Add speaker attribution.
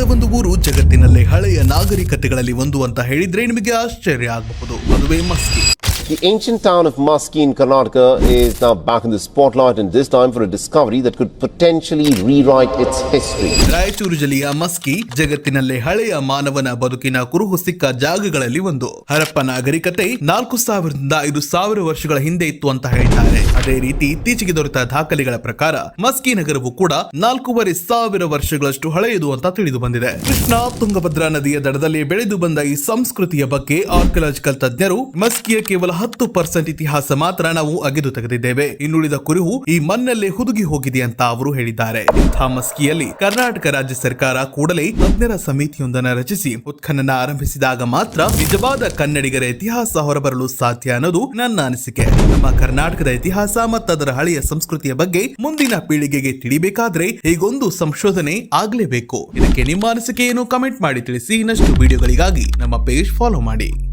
Speaker 1: ಒಂದು ಊರು ಜಗತ್ತಿನಲ್ಲೇ ಹಳೆಯ ನಾಗರಿಕತೆಗಳಲ್ಲಿ ಒಂದು ಅಂತ ಹೇಳಿದ್ರೆ ನಿಮಗೆ ಆಶ್ಚರ್ಯ ಆಗಬಹುದು. ಅದುವೇ Maski.
Speaker 2: The ancient town of Muskie in Karnataka is now back in the spotlight, and this time for a discovery that could potentially rewrite its history.
Speaker 1: Raichur ಜಿಲ್ಲೆಯ ಮಸ್ಕಿ ಜಗತ್ತಿನಲ್ಲೇ ಹಳೆಯ ಮಾನವನ ಬದುಕಿನ ಕುರುಹು ಸಿಕ್ಕ ಜಾಗಗಳಲ್ಲಿ ಒಂದು. ಹರಪ್ಪ ನಾಗರಿಕತೆ ನಾಲ್ಕು ಸಾವಿರದಿಂದ ಐದು ಸಾವಿರ ವರ್ಷಗಳ ಹಿಂದೆ ಇತ್ತು ಅಂತ ಹೇಳ್ತಾರೆ ಅದೇ ರೀತಿ ಇತ್ತೀಚೆಗೆ ದೊರೆತ ದಾಖಲೆಗಳ ಪ್ರಕಾರ ಮಸ್ಕಿ ನಗರವು ಕೂಡ ನಾಲ್ಕೂವರೆ ಸಾವಿರ ವರ್ಷಗಳಷ್ಟು ಹಳೆಯದು ಅಂತ ತಿಳಿದು ಬಂದಿದೆ. ಕೃಷ್ಣ ತುಂಗಭದ್ರಾ ನದಿಯ ದಡದಲ್ಲಿ ಬೆಳೆದು ಬಂದ ಈ ಸಂಸ್ಕೃತಿಯ ಬಗ್ಗೆ ಆರ್ಕಿಯಾಲಜಿಕಲ್ ತಜ್ಞರು ಮಸ್ಕಿಯ ಕೇವಲ ಹತ್ತು ಪರ್ಸೆಂಟ್ ಇತಿಹಾಸ ಮಾತ್ರ ನಾವು ಅಗೆದು ತೆಗೆದಿದ್ದೇವೆ. ಇನ್ನುಳಿದ ಕುರುಹು ಈ ಮಣ್ಣಲ್ಲೇ ಹುದುಗಿ ಹೋಗಿದೆ ಅಂತ ಅವರು ಹೇಳಿದ್ದಾರೆ. ಇಂಥ ಮಸ್ಕಿಯಲ್ಲಿ ಕರ್ನಾಟಕ ರಾಜ್ಯ ಸರ್ಕಾರ ಕೂಡಲೇ ತಜ್ಞರ ಸಮಿತಿಯೊಂದನ್ನು ರಚಿಸಿ ಉತ್ಖನನ ಆರಂಭಿಸಿದಾಗ ಮಾತ್ರ ನಿಜವಾದ ಕನ್ನಡಿಗರ ಇತಿಹಾಸ ಹೊರಬರಲು ಸಾಧ್ಯ ಅನ್ನೋದು ನನ್ನ ಅನಿಸಿಕೆ. ನಮ್ಮ ಕರ್ನಾಟಕದ ಇತಿಹಾಸ ಮತ್ತು ಅದರ ಹಳೆಯ ಸಂಸ್ಕೃತಿಯ ಬಗ್ಗೆ ಮುಂದಿನ ಪೀಳಿಗೆಗೆ ತಿಳಿಬೇಕಾದ್ರೆ ಹೀಗೊಂದು ಸಂಶೋಧನೆ ಆಗ್ಲೇಬೇಕು. ಇದಕ್ಕೆ ನಿಮ್ಮ ಅನಿಸಿಕೆಯನ್ನು ಕಮೆಂಟ್ ಮಾಡಿ ತಿಳಿಸಿ ಇನ್ನಷ್ಟು ವಿಡಿಯೋಗಳಿಗಾಗಿ ನಮ್ಮ ಪೇಜ್ ಫಾಲೋ ಮಾಡಿ.